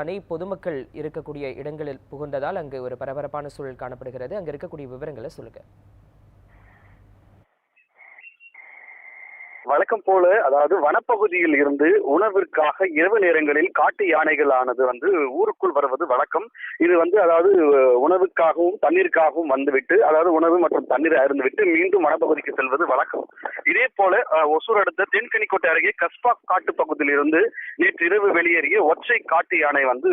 அணை பொதுமக்கள் இருக்கக்கூடிய இடங்களில் புகுந்ததால் அங்கு ஒரு பரபரப்பான சூழல் காணப்படுகிறது. அங்கு இருக்கக்கூடிய விவரங்களை சொல்லுங்க. வழக்கம் போல அதாவது வனப்பகுதியில் இருந்து உணவிற்காக இரவு நேரங்களில் காட்டு யானைகளானது வந்து ஊருக்குள் வருவது வழக்கம். இது வந்து அதாவது உணவுக்காகவும் தண்ணீருக்காகவும் வந்துவிட்டு அதாவது உணவு மற்றும் தண்ணீர் அருந்துவிட்டு மீண்டும் வனப்பகுதிக்கு செல்வது வழக்கம். இதே போல ஒசூர் அடுத்த தென்கனிக்கோட்டை அருகே கஸ்பா காட்டு பகுதியில் இருந்து நேற்று இரவு வெளியேறிய ஒற்றை காட்டு யானை வந்து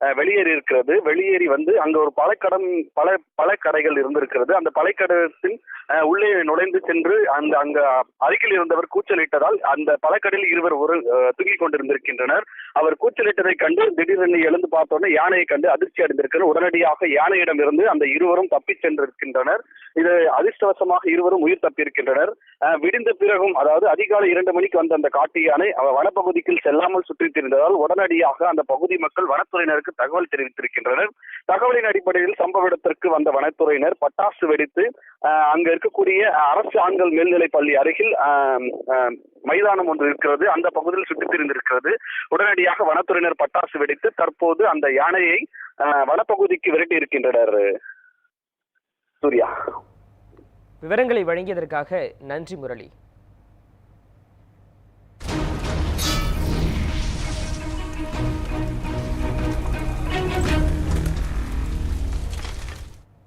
வெளியேறி இருக்கிறது. வெளியேறி வந்து அங்க ஒரு பழக்கடம் பல பல கடைகள் இருந்திருக்கிறது. அந்த பழக்கடத்தின் உள்ளே நுழைந்து சென்று அந்த அங்க அருகில் இருந்தவர் கூச்சலிட்டதால் அந்த பழக்கடையில் இருவர் ஒரு தூங்கிக் கொண்டிருந்திருக்கின்றனர். அவர் கூச்சலிட்டதை கண்டு திடீரென எழுந்து பார்த்தோன்னே யானையை கண்டு அதிர்ச்சி அடைந்திருக்கிறார். உடனடியாக யானையிடம் இருந்து அந்த இருவரும் தப்பிச் சென்றிருக்கின்றனர். இது அதிர்ஷ்டவசமாக இருவரும் உயிர் தப்பியிருக்கின்றனர். விடிந்த பிறகும் அதாவது அதிகாலை இரண்டு மணிக்கு வந்த அந்த காட்டு யானை அவ- செல்லாமல் சுற்றித் திரிந்ததால் உடனடியாக அந்த பகுதி மக்கள் வனத்துறையினருக்கு போலீசாருக்கு தகவல் தெரிவித்திருக்கின்றனர். தகவலின் அடிப்படையில் சம்பவ இடத்திற்கு வந்த வனத்துறையினர் பட்டாசு வெடித்து அங்க இருக்கக்கூடிய அரசு ஆண்கள் மேல்நிலைப் பள்ளி அருகில் மைதானம் ஒன்று இருக்கிறது. அந்த பகுதியில் சுற்றித் திரிந்திருக்கிறது உடனடியாக வனத்துறையினர் பட்டாசு வெடித்து தற்போது அந்த யானையை வனப்பகுதிக்கு விரட்டி இருக்கின்றனர். சூர்யா. விவரங்களை வழங்கியதற்காக நன்றி முரளி.